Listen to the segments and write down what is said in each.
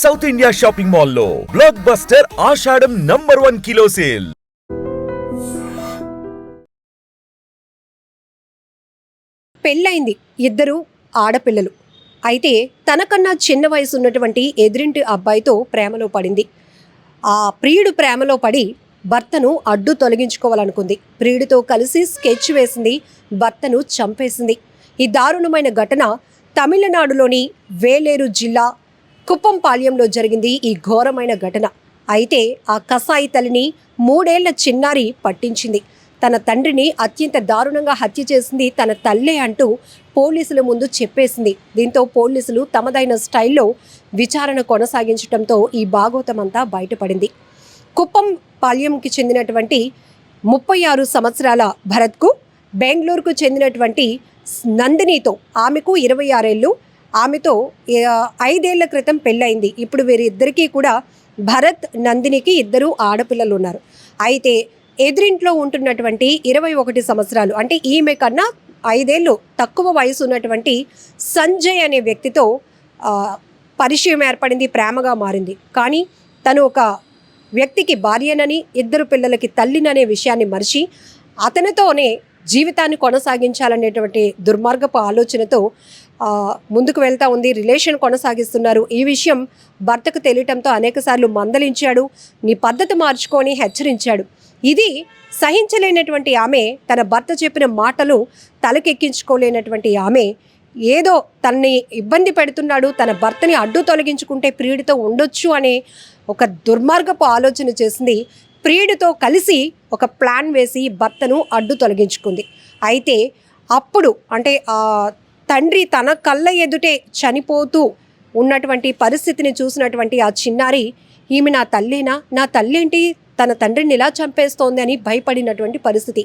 South India shopping మాల్లో blockbuster Ashadham number one kilo sale పెళ్ళైంది ఇద్దరు ఆడపిల్లలు. అయితే తనకన్నా చిన్న వయసు ఉన్నటువంటి ఎదురింటి అబ్బాయితో ప్రేమలో పడింది. ఆ ప్రియుడు ప్రేమలో పడి భర్తను అడ్డు తొలగించుకోవాలనుకుంది. ప్రియుడితో కలిసి స్కెచ్ వేసింది భర్తను చంపేసింది. ఈ దారుణమైన ఘటన తమిళనాడులోని వేలేరు జిల్లా కుప్పంపాళ్యంలో జరిగింది ఈ ఘోరమైన ఘటన. అయితే ఆ కసాయి తల్లిని మూడేళ్ళ చిన్నారి పట్టించింది. తన తండ్రిని అత్యంత దారుణంగా హత్య చేసింది తన తల్లే అంటూ పోలీసుల ముందు చెప్పేసింది. దీంతో పోలీసులు తమదైన స్టైల్లో విచారణ కొనసాగించడంతో ఈ భాగోతమంతా బయటపడింది. కుప్పం పాళ్యంకి చెందినటువంటి ముప్పై ఆరు సంవత్సరాల భరత్కు బెంగళూరుకు చెందినటువంటి నందినితో ఆమెకు ఇరవై ఆరేళ్ళు ఆమెతో ఐదేళ్ళ క్రితం పెళ్ళయింది. ఇప్పుడు వీరిద్దరికీ కూడా భరత్ నందినికి ఇద్దరు ఆడపిల్లలు ఉన్నారు అయితే ఎదురింట్లో ఉంటున్నటువంటి ఇరవై ఒకటి సంవత్సరాలు అంటే ఈమె కన్నా ఐదేళ్ళు తక్కువ వయసు ఉన్నటువంటి సంజయ్ అనే వ్యక్తితో పరిచయం ఏర్పడింది ప్రేమగా మారింది. కానీ తను ఒక వ్యక్తికి భార్యనని ఇద్దరు పిల్లలకి తల్లిననే విషయాన్ని మరిచి అతనితోనే జీవితాన్ని కొనసాగించాలనేటువంటి దుర్మార్గపు ఆలోచనతో ముందుకు వెళ్తా ఉంది రిలేషన్ కొనసాగిస్తున్నారు. ఈ విషయం భర్తకు తెలియటంతో అనేకసార్లు మందలించాడు నీ పద్ధతి మార్చుకొని హెచ్చరించాడు. ఇది సహించలేనటువంటి ఆమె తన భర్త చెప్పిన మాటలు తలకెక్కించుకోలేనటువంటి ఆమె ఏదో తనని ఇబ్బంది పెడుతున్నాడు తన భర్తని అడ్డు తొలగించుకుంటే ప్రియుడితో ఉండొచ్చు అనే ఒక దుర్మార్గపు ఆలోచన చేసింది. ప్రియుడితో కలిసి ఒక ప్లాన్ వేసి భర్తను అడ్డు తొలగించుకుంది. అయితే అప్పుడు అంటే తండ్రి తన కళ్ళ ఎదుటే చనిపోతూ ఉన్నటువంటి పరిస్థితిని చూసినటువంటి ఆ చిన్నారి ఈమె నా తల్లినా? నా తల్లేంటి? తన తండ్రిని ఇలా చంపేస్తోంది అని భయపడినటువంటి పరిస్థితి.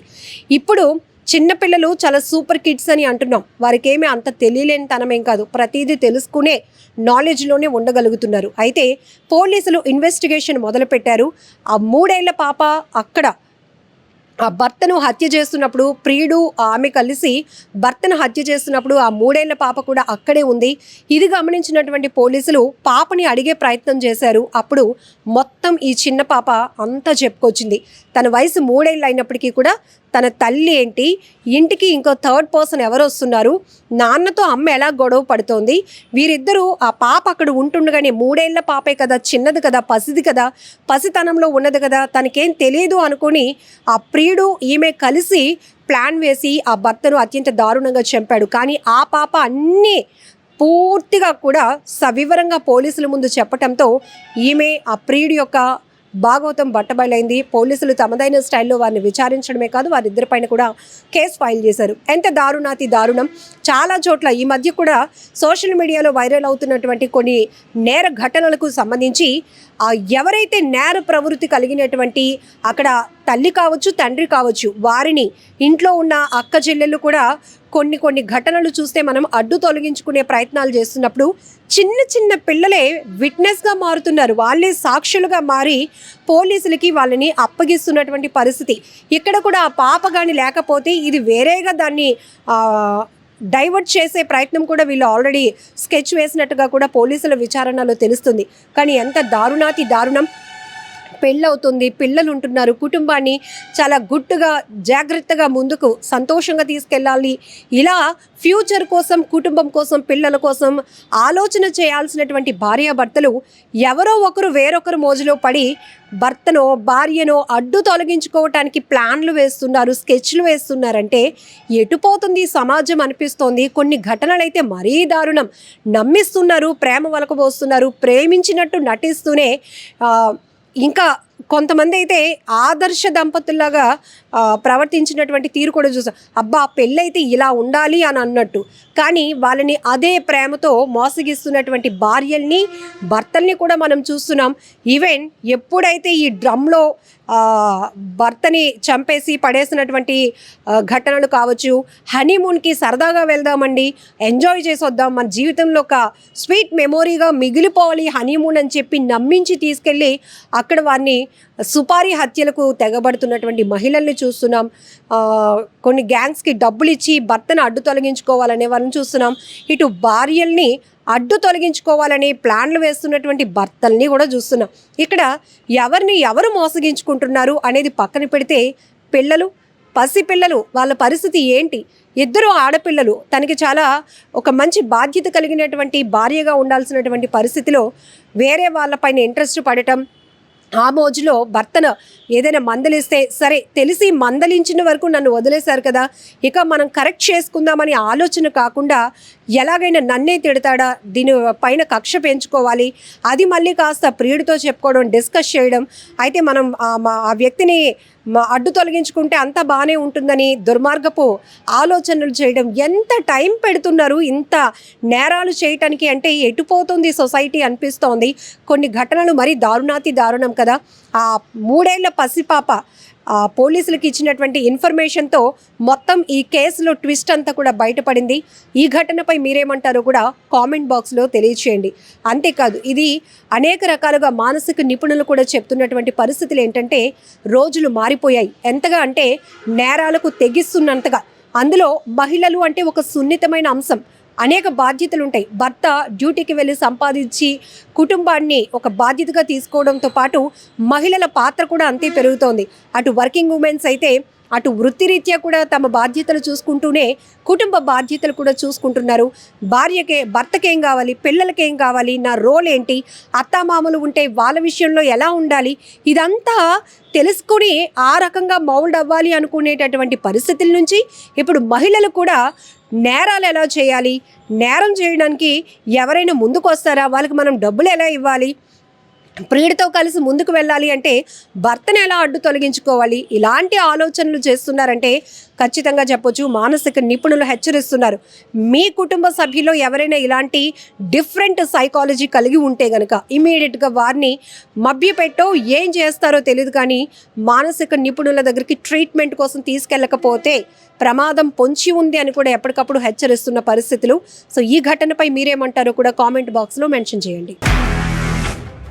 ఇప్పుడు చిన్నపిల్లలు చాలా సూపర్ కిడ్స్ అని అంటున్నాం. వారికి ఏమీ అంత తెలియలేని తనమేం కాదు. ప్రతిదీ తెలుసుకునే నాలెడ్జ్లోనే ఉండగలుగుతున్నారు. అయితే పోలీసులు ఇన్వెస్టిగేషన్ మొదలుపెట్టారు. ఆ మూడేళ్ళ పాప అక్కడ ఆ భర్తను హత్య చేస్తున్నప్పుడు ప్రియుడు ఆమె కలిసి భర్తను హత్య చేస్తున్నప్పుడు ఆ మూడేళ్ళ పాప కూడా అక్కడే ఉంది. ఇది గమనించినటువంటి పోలీసులు పాపని అడిగే ప్రయత్నం చేశారు. అప్పుడు మొత్తం ఈ చిన్న పాప అంతా చెప్పుకొచ్చింది. తన వయసు మూడేళ్ళు అయినప్పటికీ కూడా తన తల్లి ఏంటి? ఇంటికి ఇంకో థర్డ్ పర్సన్ ఎవరు వస్తున్నారు? నాన్నతో అమ్మ ఎలా గొడవ పడుతోంది? వీరిద్దరూ ఆ పాప అక్కడ ఉంటుండగానే మూడేళ్ళ పాపే కదా చిన్నది కదా పసిది కదా పసితనంలో ఉన్నది కదా తనకేం తెలియదు అనుకొని ఆ ప్రియుడు ఈమె కలిసి ప్లాన్ వేసి ఆ భర్తను అత్యంత దారుణంగా చంపాడు. కానీ ఆ పాప అన్నీ పూర్తిగా కూడా సవివరంగా పోలీసుల ముందు చెప్పటంతో ఈమె ఆ ప్రియుడి యొక్క భాగవతం బట్టబయలైంది. పోలీసులు తమదైన స్టైల్లో వారిని విచారించడమే కాదు వారిద్దరిపైన కూడా కేసు ఫైల్ చేశారు. ఎంత దారుణాతి దారుణం. చాలా చోట్ల ఈ మధ్య కూడా సోషల్ మీడియాలో వైరల్ అవుతున్నటువంటి కొన్ని నేర ఘటనలకు సంబంధించి ఎవరైతే నేర ప్రవృత్తి కలిగినటువంటి అక్కడ తల్లి కావచ్చు తండ్రి కావచ్చు వారిని ఇంట్లో ఉన్న అక్క చెల్లెళ్ళు కూడా కొన్ని కొన్ని ఘటనలు చూస్తే మనం అడ్డు తొలగించుకునే ప్రయత్నాలు చేస్తున్నప్పుడు చిన్న చిన్న పిల్లలే విట్నెస్గా మారుతున్నారు. వాళ్ళే సాక్షులుగా మారి పోలీసులకి వాళ్ళని అప్పగిస్తున్నటువంటి పరిస్థితి. ఇక్కడ కూడా ఆ పాప కానీ లేకపోతే ఇది వేరేగా దాన్ని డైవర్ట్ చేసే ప్రయత్నం కూడా వీళ్ళు ఆల్రెడీ స్కెచ్ వేసినట్టుగా కూడా పోలీసుల విచారణలో తెలుస్తుంది. కానీ ఎంత దారుణాతి దారుణం. పెళ్ళవుతుంది పిల్లలు ఉంటున్నారు కుటుంబాన్ని చాలా గుట్టుగా జాగ్రత్తగా ముందుకు సంతోషంగా తీసుకెళ్ళాలి. ఇలా ఫ్యూచర్ కోసం కుటుంబం కోసం పిల్లల కోసం ఆలోచన చేయాల్సినటువంటి భార్యాభర్తలు ఎవరో ఒకరు వేరొకరు మోజులో పడి భర్తనో భార్యనో అడ్డు తొలగించుకోవటానికి ప్లాన్లు వేస్తున్నారు స్కెచ్లు వేస్తున్నారంటే ఎటుపోతుంది సమాజం అనిపిస్తోంది. కొన్ని ఘటనలైతే మరీ దారుణం. నమ్మిస్తున్నారు ప్రేమ వలకబోస్తున్నారు ప్రేమించినట్టు నటిస్తూనే ఇంకా కొంతమంది అయితే ఆదర్శ దంపతుల్లాగా ప్రవర్తించినటువంటి తీరు కూడా చూసాం. అబ్బా పెళ్ళైతే ఇలా ఉండాలి అని అన్నట్టు. కానీ వాళ్ళని అదే ప్రేమతో మోసగిస్తున్నటువంటి భార్యల్ని భర్తల్ని కూడా మనం చూస్తున్నాం. ఈవెన్ ఎప్పుడైతే ఈ డ్రమ్లో భర్తని చంపేసి పడేసినటువంటి ఘటనలు కావచ్చు హనీమూన్కి సరదాగా వెళ్దామండి ఎంజాయ్ చేసి వద్దాం మన జీవితంలో ఒక స్వీట్ మెమొరీగా మిగిలిపోవాలి హనీమూన్ అని చెప్పి నమ్మించి తీసుకెళ్ళి అక్కడ వారిని సుపారీ హత్యలకు తెగబడుతున్నటువంటి మహిళల్ని చూస్తున్నాం. కొన్ని గ్యాంగ్స్కి డబ్బులు ఇచ్చి భర్తను అడ్డు తొలగించుకోవాలనే వారిని చూస్తున్నాం. ఇటు భార్యల్ని అడ్డు తొలగించుకోవాలని ప్లాన్లు వేస్తున్నటువంటి భర్తల్ని కూడా చూస్తున్నాం. ఇక్కడ ఎవరిని ఎవరు మోసగించుకుంటున్నారు అనేది పక్కన పెడితే పిల్లలు పసిపిల్లలు వాళ్ళ పరిస్థితి ఏంటి? ఇద్దరు ఆడపిల్లలు తనకి చాలా ఒక మంచి బాధ్యత కలిగినటువంటి భార్యగా ఉండాల్సినటువంటి పరిస్థితిలో వేరే వాళ్ళపైన ఇంట్రెస్ట్ పడటం ఆ మోజులో భర్తను ఏదైనా మందలిస్తే సరే తెలిసి మందలించిన వరకు నన్ను వదిలేశారు కదా. ఇక మనం కరెక్ట్ చేసుకుందామని ఆలోచన కాకుండా ఎలాగైనా నన్నే తిడతాడా? దీని పైన కక్ష పెంచుకోవాలి. అది మళ్ళీ కాస్త ప్రియుడితో చెప్పుకోవడం డిస్కస్ చేయడం. అయితే మనం ఆ వ్యక్తిని అడ్డు తొలగించుకుంటే అంతా బాగానే ఉంటుందని దుర్మార్గపు ఆలోచనలు చేయడం ఎంత టైం పెడుతున్నారు ఇంత నేరాలు చేయటానికి అంటే ఎటుపోతుంది సొసైటీ అనిపిస్తోంది. కొన్ని ఘటనలు మరీ దారుణాతి దారుణం కదా. ఆ మూడేళ్ళ పసిపాప పోలీసులకు ఇచ్చినటువంటి ఇన్ఫర్మేషన్తో మొత్తం ఈ కేసులో ట్విస్ట్ అంతా కూడా బయటపడింది. ఈ ఘటనపై మీరేమంటారో కూడా కామెంట్ బాక్స్లో తెలియచేయండి. అంతేకాదు ఇది అనేక రకాలుగా మానసిక నిపుణులు కూడా చెప్తున్నటువంటి పరిస్థితులు ఏంటంటే రోజులు మారిపోయాయి. ఎంతగా అంటే నేరాలకు తెగిస్తున్నంతగా. అందులో మహిళలు అంటే ఒక సున్నితమైన అంశం. అనేక బాధ్యతలు ఉంటాయి. భర్త డ్యూటీకి వెళ్ళి సంపాదించి కుటుంబాన్ని ఒక బాధ్యతగా తీసుకోవడంతో పాటు మహిళల పాత్ర కూడా అంతే పెరుగుతోంది. అటు వర్కింగ్ ఉమెన్స్ అయితే అటు వృత్తిరీత్యా కూడా తమ బాధ్యతలు చూసుకుంటూనే కుటుంబ బాధ్యతలు కూడా చూసుకుంటున్నారు. భార్యకే భర్తకేం కావాలి పిల్లలకేం కావాలి నా రోల్ ఏంటి అత్తామామలు ఉంటే వాళ్ళ విషయంలో ఎలా ఉండాలి ఇదంతా తెలుసుకుని ఆ రకంగా మౌల్డ్ అవ్వాలి అనుకునేటటువంటి పరిస్థితుల నుంచి ఇప్పుడు మహిళలు కూడా నేరాలు ఎలా చేయాలి నేరం చేయడానికి ఎవరైనా ముందుకు వస్తారా వాళ్ళకి మనం డబ్బులు ఎలా ఇవ్వాలి? ప్రియుడితో కలిసి ముందుకు వెళ్ళాలి అంటే భర్తను ఎలా అడ్డు తొలగించుకోవాలి? ఇలాంటి ఆలోచనలు చేస్తున్నారంటే ఖచ్చితంగా చెప్పొచ్చు. మానసిక నిపుణులు హెచ్చరిస్తున్నారు. మీ కుటుంబ సభ్యుల్లో ఎవరైనా ఇలాంటి డిఫరెంట్ సైకాలజీ కలిగి ఉంటే గనక ఇమీడియట్గా వారిని మభ్యపెట్టో ఏం చేస్తారో తెలియదు కానీ మానసిక నిపుణుల దగ్గరికి ట్రీట్మెంట్ కోసం తీసుకెళ్ళకపోతే ప్రమాదం పొంచి ఉంది అని కూడా ఎప్పటికప్పుడు హెచ్చరిస్తున్న పరిస్థితులు. సో ఈ ఘటనపై మీరేమంటారో కూడా కామెంట్ బాక్స్లో మెన్షన్ చేయండి.